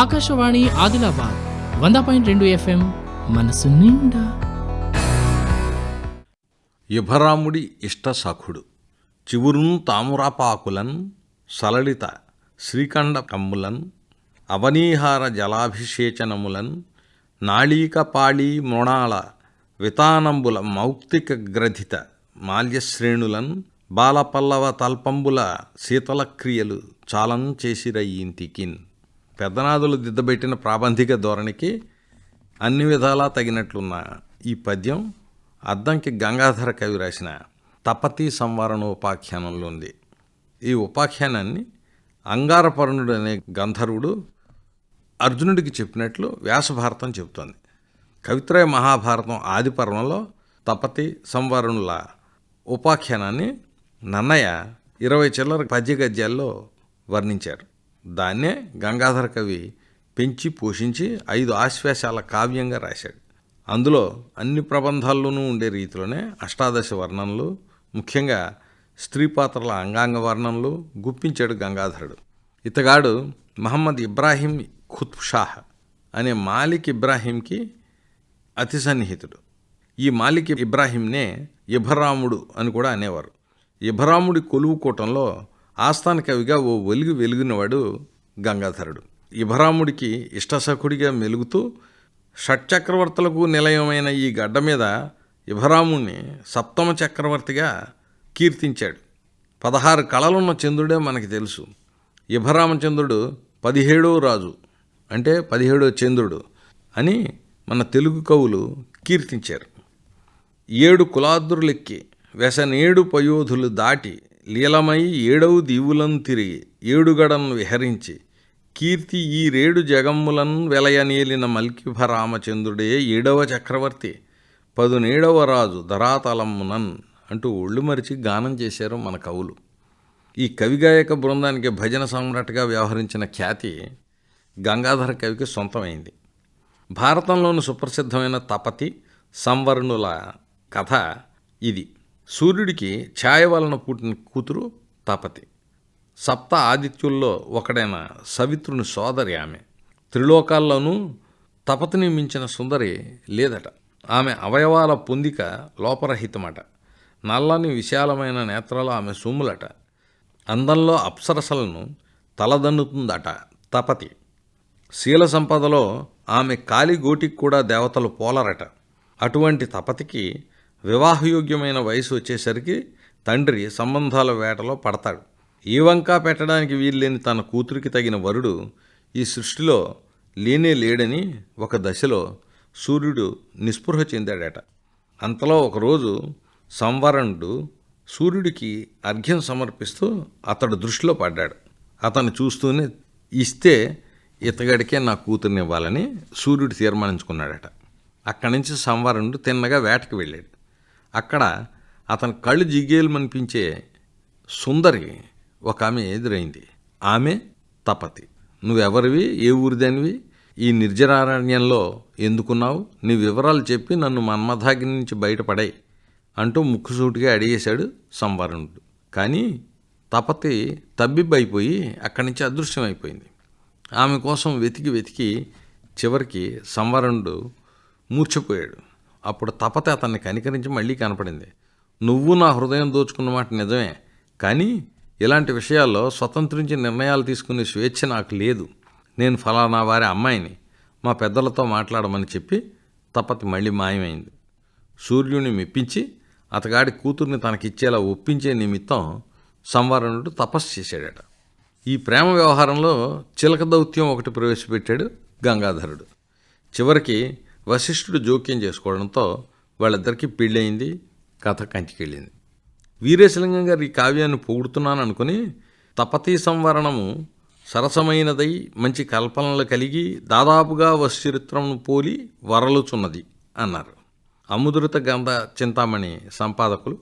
ఆకాశవాణి ఆదిలాబాద్ వంద పాయింట్ రెండు ఎఫ్ఎం మనసు నిండా. యుభరాముడి ఇష్టసఖుడు చివురున్ తామురాపాకులన్ సలలిత శ్రీకండ కమ్ములన్ అవనీహార జలాభిషేచనములన్ నాళీకపాళీ మృణాళ వితానంబుల మౌక్తిక గ్రథిత మాల్యశ్రేణులన్ బాలపల్లవ తల్పంబుల శీతలక్రియలు చాలం చేసిరయ్యింతికిన్ పెద్దనాదులు దిద్దబెట్టిన ప్రాబంధిక ధోరణికి అన్ని విధాలా తగినట్లున్న ఈ పద్యం అద్దంకి గంగాధర కవి రాసిన తపతి సంవరణోపాఖ్యానంలో ఉంది ఈ ఉపాఖ్యానాన్ని అంగారపర్ణుడు అనే గంధర్వుడు అర్జునుడికి చెప్పినట్లు వ్యాసభారతం చెబుతోంది. కవిత్రయ మహాభారతం ఆది పర్వంలో తపతి సంవరణుల ఉపాఖ్యానాన్ని నన్నయ్య ఇరవై చిల్లర పద్య గద్యాల్లో వర్ణించారు. దాన్నే గంగాధర కవి పెంచి పోషించి ఐదు ఆశ్వాసాల కావ్యంగా రాశాడు. అందులో అన్ని ప్రబంధాల్లోనూ ఉండే రీతిలోనే అష్టాదశ వర్ణనలు ముఖ్యంగా స్త్రీ పాత్రల అంగాంగ వర్ణనలు గుప్పించాడు గంగాధరుడు. ఇతగాడు మహమ్మద్ ఇబ్రాహీం ఖుత్షాహ్ అనే మాలిక్ ఇబ్రాహీంకి అతి సన్నిహితుడు. ఈ మాలిక్ ఇబ్రాహీంనే ఇభరాముడు అని కూడా అనేవారు. ఇభరాముడి కొలువు కూటంలో ఆస్థాన కవిగా ఓ వెలుగు వెలుగునవాడు గంగాధరుడు. ఇభరాముడికి ఇష్టసఖుడిగా మెలుగుతూ షట్చక్రవర్తులకు నిలయమైన ఈ గడ్డ మీద ఇభరాముణ్ణి సప్తమ చక్రవర్తిగా కీర్తించాడు. పదహారు కళలున్న చంద్రుడే మనకి తెలుసు. ఇభరామచంద్రుడు పదిహేడో రాజు అంటే పదిహేడో చంద్రుడు అని మన తెలుగు కవులు కీర్తించారు. ఏడు కులాద్రులెక్కి వెసనేడు పయోధులు దాటి లీలమై ఏడవు దీవులను తిరిగి ఏడుగడను విహరించి కీర్తి ఈ రేడు జగమ్ములను వెలయనేలిన మల్కిభ రామచంద్రుడే ఏడవ చక్రవర్తి పదునేడవ రాజు ధరాతలమ్మునన్ అంటూ ఒళ్ళు మరిచి గానం చేశారు మన కవులు. ఈ కవిగాయక బృందానికి భజన సమ్రాట్గా వ్యవహరించిన ఖ్యాతి గంగాధర కవికి సొంతమైంది. భారతంలోని సుప్రసిద్ధమైన తపతి సంవర్ణుల కథ ఇది. సూర్యుడికి ఛాయ వలన పుట్టిన కూతురు తపతి. సప్త ఆదిత్యుల్లో ఒకడైన సవిత్రుని సోదరి ఆమె. త్రిలోకాల్లోనూ తపతిని మించిన సుందరి లేదట. ఆమె అవయవాల పొందిక లోపరహితమట. నల్లని విశాలమైన నేత్రాలు ఆమె సొమ్ములట. అందంలో అప్సరసలను తలదన్నుతుందట తపతి. శీల సంపదలో ఆమె కాలిగోటికి కూడా దేవతలు పోలరట. అటువంటి తపతికి వివాహయోగ్యమైన వయసు వచ్చేసరికి తండ్రి సంబంధాల వేటలో పడతాడు. ఈ వంకా పెట్టడానికి వీల్లేని తన కూతురికి తగిన వరుడు ఈ సృష్టిలో లేనే లేడని ఒక దశలో సూర్యుడు నిస్పృహ చెందాడట. అంతలో ఒకరోజు సంవరణుడు సూర్యుడికి అర్ఘ్యం సమర్పిస్తూ అతడు దృష్టిలో పడ్డాడు. అతను చూస్తూనే ఇస్తే ఇతగడికే నా కూతుర్ని ఇవ్వాలని సూర్యుడు తీర్మానించుకున్నాడట. అక్కడి నుంచి సంవరణుడు తిన్నగా వేటకు వెళ్ళాడు. అక్కడ అతని కళ్ళు జిగేలమనిపించే సుందరి ఒక ఆమె ఎదురైంది. ఆమె తపతి. నువ్వెవరివి? ఏ ఊరిదానివి ఈ నిర్జరారణ్యంలో ఎందుకున్నావు? నీ వివరాలు చెప్పి నన్ను మన్మధాగ్ని నుంచి బయటపడాయి అంటూ ముక్కుసూటిగా అడిగేశాడు సంవరణుడు. కానీ తపతి తబ్బిబ్బైపోయి అక్కడి నుంచి అదృశ్యమైపోయింది. ఆమె కోసం వెతికి వెతికి చివరికి సంవరణుడు మూర్చిపోయాడు అప్పుడు తపత అతన్ని కనికరించి మళ్ళీ కనపడింది. నువ్వు నా హృదయం దోచుకున్న మాట నిజమే కానీ ఇలాంటి విషయాల్లో స్వతంత్రించి నిర్ణయాలు తీసుకునే స్వేచ్ఛ నాకు లేదు. నేను ఫలానా వారి అమ్మాయిని మా పెద్దలతో మాట్లాడమని చెప్పి తపతి మళ్ళీ మాయమైంది. సూర్యుని మెప్పించి అతగాడి కూతుర్ని తనకిచ్చేలా ఒప్పించే నిమిత్తం సంవరణుడు తపస్సు చేశాడట. ఈ ప్రేమ వ్యవహారంలో చిలక దౌత్యం ఒకటి ప్రవేశపెట్టాడు గంగాధరుడు. చివరికి వశిష్ఠుడు జోక్యం చేసుకోవడంతో వాళ్ళిద్దరికీ పెళ్ళయింది కథ కంచికెళ్ళింది. వీరేశలింగం గారు ఈ కావ్యాన్ని పొగుడుతున్నాను అనుకుని తపతీ సంవరణము సరసమైనదై మంచి కల్పనలు కలిగి దాదాపుగా వశ్చరిత్రమును పోలి వరలుచున్నది అన్నారు. అముద్రిత గంధ చింతామణి సంపాదకులు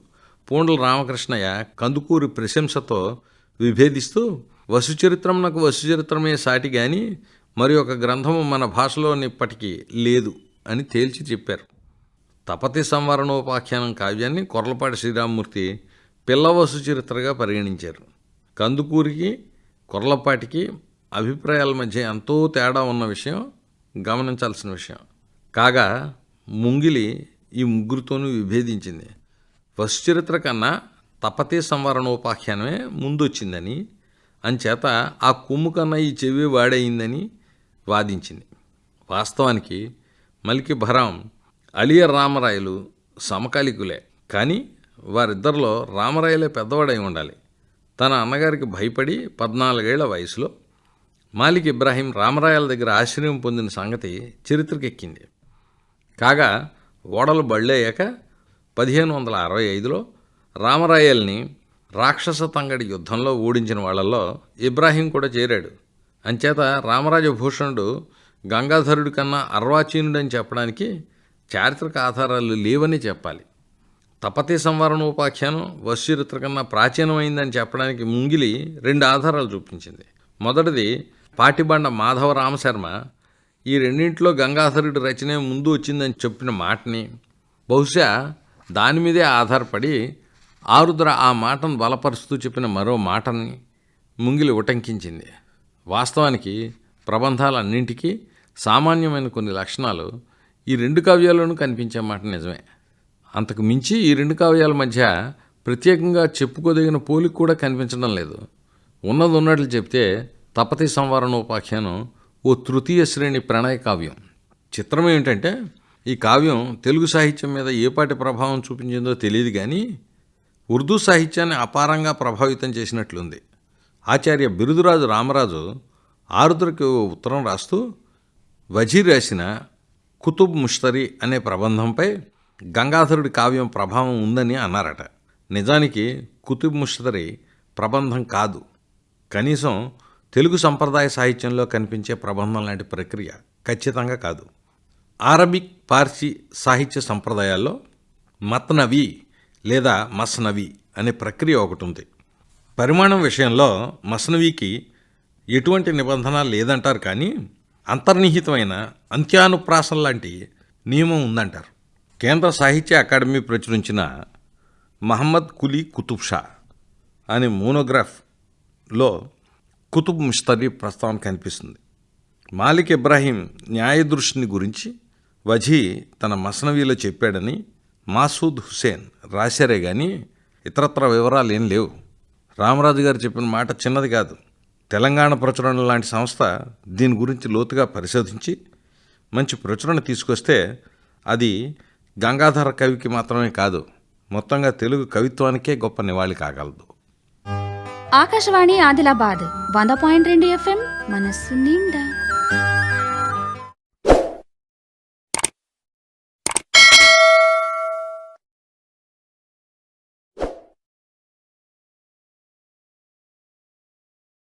పూండల రామకృష్ణయ్య కందుకూరి ప్రశంసతో విభేదిస్తూ వసుచరిత్రమునకు వసుచరిత్రమే సాటి గాని మరి ఒక గ్రంథము మన భాషలోనిప్పటికీ లేదు. అని తేల్చి చెప్పారు. తపతి సంవరణోపాఖ్యానం కావ్యాన్ని కొర్లపాటి శ్రీరామమూర్తి పిల్లవసు చరిత్రగా పరిగణించారు. కందుకూరికి కొర్లపాటికి అభిప్రాయాల మధ్య ఎంతో తేడా ఉన్న విషయం గమనించాల్సిన విషయం. కాగా ముంగిలి ఈ ముగ్గురితోనూ విభేదించింది. వశ్చరిత్ర కన్నా తపతే సంవరణోపాఖ్యానమే ముందొచ్చిందని అంచేత ఆ కొమ్ము కన్నా ఈ చెవి వాడయిందని వాదించింది. వాస్తవానికి మలికి భరాం అలియ రామరాయలు సమకాలికులే. కానీ వారిద్దరిలో రామరాయలే పెద్దవాడై ఉండాలి. తన అన్నగారికి భయపడి పద్నాలుగేళ్ళ వయసులో మాలిక్ ఇబ్రాహీం రామరాయల దగ్గర ఆశ్రయం పొందిన సంగతి చరిత్రకెక్కింది. కాగా ఓడలు బళ్ళయ్యాక పదిహేను వందల అరవై ఐదులో రామరాయల్ని రాక్షస తంగడి యుద్ధంలో ఓడించిన వాళ్ళల్లో ఇబ్రాహీం కూడా చేరాడు. అంచేత రామరాజభూషణుడు గంగాధరుడి కన్నా అర్వాచీనుడని చెప్పడానికి చారిత్రక ఆధారాలు లేవని చెప్పాలి. తపతి సంవరణ ఉపాఖ్యానం వశ్యరిత్ర కన్నా ప్రాచీనమైందని చెప్పడానికి ముంగిలి రెండు ఆధారాలు చూపించింది. మొదటిది పాటిబండ మాధవ రామశర్మ ఈ రెండింటిలో గంగాధరుడి రచనే ముందు వచ్చిందని చెప్పిన మాటని. బహుశా దాని మీదే ఆధారపడి ఆరుద్ర ఆ మాటను బలపరుస్తూ చెప్పిన మరో మాటని ముంగిలి ఉటంకించింది. వాస్తవానికి ప్రబంధాలన్నింటికీ సామాన్యమైన కొన్ని లక్షణాలు ఈ రెండు కావ్యాల్లోనూ కనిపించే మాట నిజమే. అంతకు మించి ఈ రెండు కావ్యాల మధ్య ప్రత్యేకంగా చెప్పుకోదగిన పోలిక కూడా కనిపించడం లేదు. ఉన్నది ఉన్నట్లు చెప్తే తపతి సంవరణోపాఖ్యానం ఓ తృతీయ శ్రేణి ప్రణయ కావ్యం. చిత్రం ఏమిటంటే ఈ కావ్యం తెలుగు సాహిత్యం మీద ఏపాటి ప్రభావం చూపించిందో తెలియదు కానీ ఉర్దూ సాహిత్యాన్ని అపారంగా ప్రభావితం చేసినట్లుంది. ఆచార్య బిరుదురాజు రామరాజు ఆరుద్రకి ఉత్తరం రాస్తూ వజీర్ రాసిన కుతుబ్ ముష్తరి అనే ప్రబంధంపై గంగాధరుడి కావ్యం ప్రభావం ఉందని అన్నారట. నిజానికి కుతుబ్ ముష్తరి ప్రబంధం కాదు. కనీసం తెలుగు సంప్రదాయ సాహిత్యంలో కనిపించే ప్రబంధం లాంటి ప్రక్రియ ఖచ్చితంగా కాదు. అరబిక్ పార్సీ సాహిత్య సంప్రదాయాల్లో మత్నవి లేదా మస్నవి అనే ప్రక్రియ ఒకటి ఉంది పరిమాణం విషయంలో మస్నవికి ఎటువంటి నిబంధన లేదంటారు కానీ అంతర్నిహితమైన అంత్యానుప్రాసం లాంటి నియమం ఉందంటారు. కేంద్ర సాహిత్య అకాడమీ ప్రచురించిన మహమ్మద్ కులీ కుతుబ్ షా అనే మోనోగ్రాఫ్లో కుతుబ్ ముస్తరీ ప్రస్తావన కనిపిస్తుంది. మాలిక్ ఇబ్రాహీం న్యాయదృష్టిని గురించి వజీ తన మసనవీలో చెప్పాడని మాసూద్ హుసేన్ రాశారే కానీ ఇతరత్ర వివరాలు ఏం లేవు. రామరాజు గారు చెప్పిన మాట చిన్నది కాదు. తెలంగాణ ప్రచురణ లాంటి సంస్థ దీని గురించి లోతుగా పరిశోధించి మంచి ప్రచురణ తీసుకొస్తే అది గంగాధర కవికి మాత్రమే కాదు మొత్తంగా తెలుగు కవిత్వానికే గొప్ప నివాళి కాగలదు ఆకాశవాణి ఆదిలాబాద్ వంద పాయింట్ రెండు ఎఫ్ఎం మనస్సు నిండా.